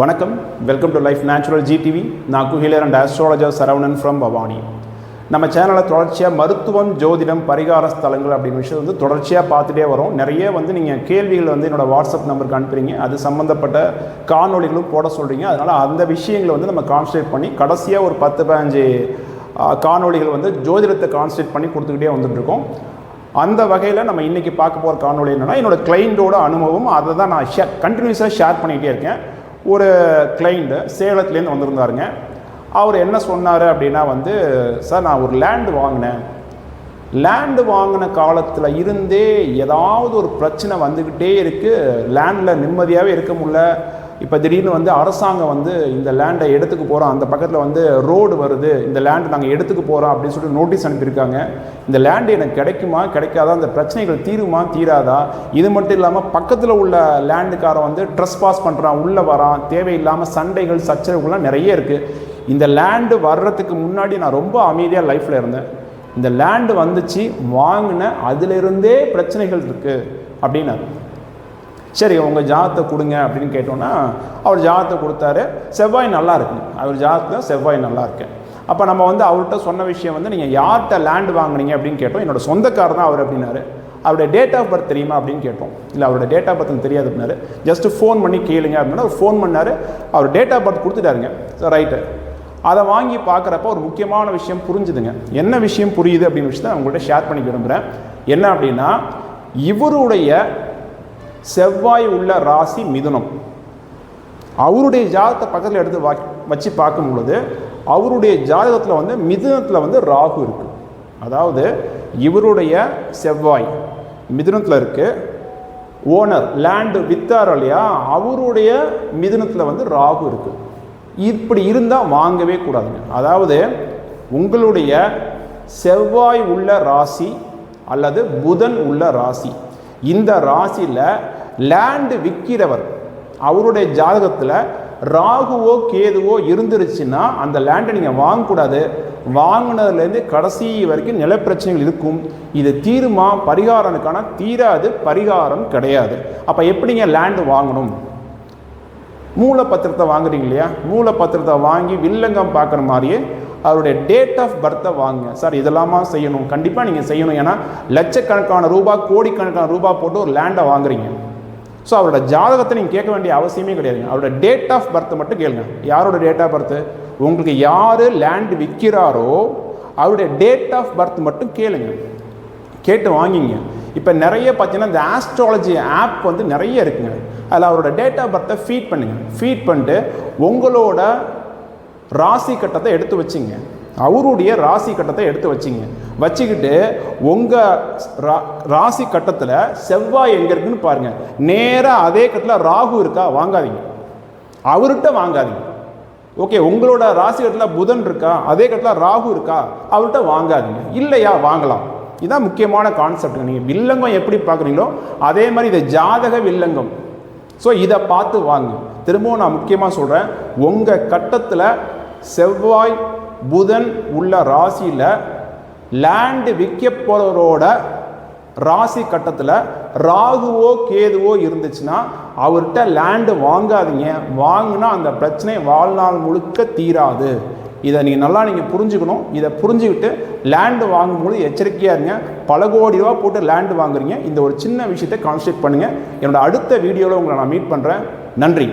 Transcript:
வணக்கம். Welcome to life natural GTV நான் healer and astrologer Saravanan from Bhavani. நம்ம சேனலில் தொடர்ச்சியாக மருத்துவம் ஜோதிடம் பரிகார ஸ்தலங்கள் அப்படின்னு விஷயம் வந்து தொடர்ச்சியாக பார்த்துட்டே வரோம். நிறைய வந்து நீங்கள் கேள்விகள் வந்து என்னோடய வாட்ஸ்அப் நம்பருக்கு அனுப்புறீங்க. அது சம்மந்தப்பட்ட காணொளிகளும் போட சொல்கிறீங்க அதனால் அந்த விஷயங்களை வந்து நம்ம கான்சன்ட்ரேட் பண்ணி கடைசியாக ஒரு பத்து பதினஞ்சு காணொலிகள் காணொளிகள் வந்து ஜோதிடத்தை கான்சன்ட்ரேட் பண்ணி கொடுத்துக்கிட்டே வந்துட்டுருக்கோம் அந்த வகையில் நம்ம இன்றைக்கி பார்க்க போகிற காணொளி என்னென்னா என்னோடய கிளைண்ட்டோட அனுபவம். அதை தான் நான் ஷே கண்டினியூஸாக ஷேர் பண்ணிகிட்டே இருக்கேன். ஒரு கிளைண்ட்டு சேலத்துலேருந்து வந்திருந்தாருங்க. அவர் என்ன சொன்னார் அப்படின்னா வந்து சார் நான் ஒரு லேண்டு வாங்கினேன். லேண்டு வாங்கின காலத்தில் இருந்தே ஏதாவது ஒரு பிரச்சனை வந்துக்கிட்டே இருக்குது லேண்டில் நிம்மதியாகவே இருக்க முடில இப்போ திடீர்னு வந்து அரசாங்கம் வந்து இந்த லேண்டை எடுத்துக்க போகிறோம் அந்த பக்கத்தில் வந்து ரோடு வருது. இந்த லேண்டு நாங்கள் எடுத்துக்க போகிறோம் அப்படின்னு சொல்லிட்டு நோட்டீஸ் அனுப்பியிருக்காங்க. இந்த லேண்டு எனக்கு கிடைக்குமா? கிடைக்காதா? அந்த பிரச்சனைகள் தீருமா? தீராதா? இது மட்டும் இல்லாமல் பக்கத்தில் உள்ள லேண்டுக்காரன் வந்து ட்ரெஸ் பாஸ் பண்ணுறான் உள்ளே வரான். தேவையில்லாமல் சண்டைகள் சச்சரவுகள்லாம் நிறைய இருக்குது இந்த லேண்டு வர்றதுக்கு முன்னாடி நான் ரொம்ப அமைதியாக லைஃப்பில் இருந்தேன். இந்த லேண்டு வந்துச்சு வாங்கின அதிலிருந்தே பிரச்சனைகள் இருக்குது அப்படின்னாரு. சரி உங்கள் ஜாதத்தை கொடுங்க அப்படின்னு கேட்டோன்னா அவர் ஜாதத்தை கொடுத்தாரு. செவ்வாய் நல்லா இருக்கு. அவர் ஜாதத்தில் செவ்வாய் நல்லா இருக்கு. அப்போ நம்ம வந்து அவர்கிட்ட சொன்ன விஷயம் வந்து நீங்கள் யார்கிட்ட லேண்டு வாங்குனீங்க அப்படின்னு கேட்டோம். என்னோட சொந்தக்காரர் தான் அவர் அப்படின்னாரு. அவருடைய டேட் ஆஃப் பர்த் தெரியுமா அப்படின்னு கேட்டோம். இல்லை அவரோட டேட் ஆஃப் பர்த் தெரியாது அப்படின்னாரு. ஜஸ்ட்டு ஃபோன் பண்ணி கேளுங்க அப்படின்னா அவர் ஃபோன் பண்ணார். அவர் டேட் ஆஃப் பர்த் கொடுத்துட்டாருங்க. ரைட்டு அதை வாங்கி பார்க்குறப்ப ஒரு முக்கியமான விஷயம் புரிஞ்சுதுங்க. என்ன விஷயம் புரியுது அப்படின்னு விஷயத்தை நான் உங்கள்கிட்ட ஷேர் பண்ணிக்க விரும்புகிறேன் என்ன அப்படின்னா இவருடைய செவ்வாய் உள்ள ராசி மிதுனம். அவருடைய ஜாதகத்தை பக்கத்தில் எடுத்து வா வச்சு பார்க்கும் பொழுது அவருடைய ஜாதகத்தில் வந்து மிதுனத்தில் வந்து ராகு இருக்குது அதாவது இவருடைய செவ்வாய் மிதுனத்தில் இருக்குது ஓனர் லேண்டு வித்தார் இல்லையா அவருடைய மிதுனத்தில் வந்து ராகு இருக்குது இப்படி இருந்தால் வாங்கவே கூடாதுங்க. அதாவது உங்களுடைய செவ்வாய் உள்ள ராசி அல்லது புதன் உள்ள ராசி இந்த ராசியில் லேண்டு விற்கிறவர் அவருடைய ஜாதகத்தில் ராகுவோ கேதுவோ இருந்துருச்சுன்னா அந்த லேண்டை நீங்கள் வாங்கக்கூடாது. வாங்கினதுலேருந்து கடைசி வரைக்கும் நிலப்பிரச்சனைகள் இருக்கும். இது தீருமா? பரிகாரனுக்கான தீராது பரிகாரம் கிடையாது. அப்போ எப்படிங்க லேண்டு வாங்கணும்? மூலப்பத்திரத்தை வாங்குறீங்க இல்லையா? மூலப்பத்திரத்தை வாங்கி வில்லங்கம் பார்க்குற மாதிரியே அவருடைய டேட் ஆஃப் பர்த்தை வாங்க சார் இதெல்லாமா செய்யணும்? கண்டிப்பாக நீங்கள் செய்யணும். ஏன்னா லட்சக்கணக்கான ரூபா கோடிக்கணக்கான ரூபாய் போட்டு ஒரு லேண்டை வாங்குறீங்க. ஸோ அவரோட ஜாதகத்தை நீங்கள் கேட்க வேண்டிய அவசியமே கிடையாதுங்க அவரோட டேட் ஆஃப் பர்த் மட்டும் கேளுங்க. யாரோட டேட் ஆஃப் பர்த் உங்களுக்கு யார் லேண்ட் விற்கிறாரோ அவருடைய டேட் ஆஃப் பர்த் மட்டும் கேளுங்க. கேட்டு வாங்கிங்க. இப்போ நிறைய பார்த்தீங்கன்னா இந்த ஆஸ்ட்ராலஜி ஆப் வந்து நிறைய இருக்குங்க. அதில் அவரோட டேட் ஆஃப் பர்த்தை ஃபீட் பண்ணுங்கள் ஃபீட் பண்ணிட்டு உங்களோட ராசி கட்டத்தை எடுத்து வச்சிங்க. அவருடைய ராசி கட்டத்தை எடுத்து வச்சிங்க. வச்சுக்கிட்டு உங்கள் ரா ராசி கட்டத்தில் செவ்வாய் எங்கே இருக்குன்னு பாருங்கள் நேராக அதே கட்டத்தில் ராகு இருக்கா? வாங்காதீங்க. அவர்கிட்ட வாங்காதீங்க. ஓகே உங்களோட ராசி கட்டத்தில் புதன் இருக்கா? அதே கட்டத்தில் ராகு இருக்கா? அவர்கிட்ட வாங்காதீங்க. இல்லையா? வாங்கலாம். இதுதான் முக்கியமான கான்செப்ட் நீங்கள் வில்லங்கம் எப்படி பார்க்குறீங்களோ அதே மாதிரி இதை ஜாதக வில்லங்கம். ஸோ இதை பார்த்து வாங்க. திரும்பவும் நான் முக்கியமாக சொல்கிறேன் உங்கள் கட்டத்தில் செவ்வாய் புதன் உள்ள ராசியில் லேண்டு விற்க போகிறவரோட ராசி கட்டத்தில் ராகுவோ கேதுவோ இருந்துச்சுன்னா அவர்கிட்ட லேண்டு வாங்காதீங்க. வாங்கினா அந்த பிரச்சனை வாழ்நாள் முழுக்க தீராது. இதை நீங்கள் நல்லா நீங்கள் புரிஞ்சுக்கணும். இதை புரிஞ்சுக்கிட்டு லேண்டு வாங்கும்போது எச்சரிக்கையாக இருங்க. பல கோடி ரூபா போட்டு லேண்டு வாங்குறீங்க. இந்த ஒரு சின்ன விஷயத்தை கான்சன்ட்ரேட் பண்ணுங்கள் என்னோட அடுத்த வீடியோவில் உங்களை நான் மீட் பண்ணுறேன் நன்றி.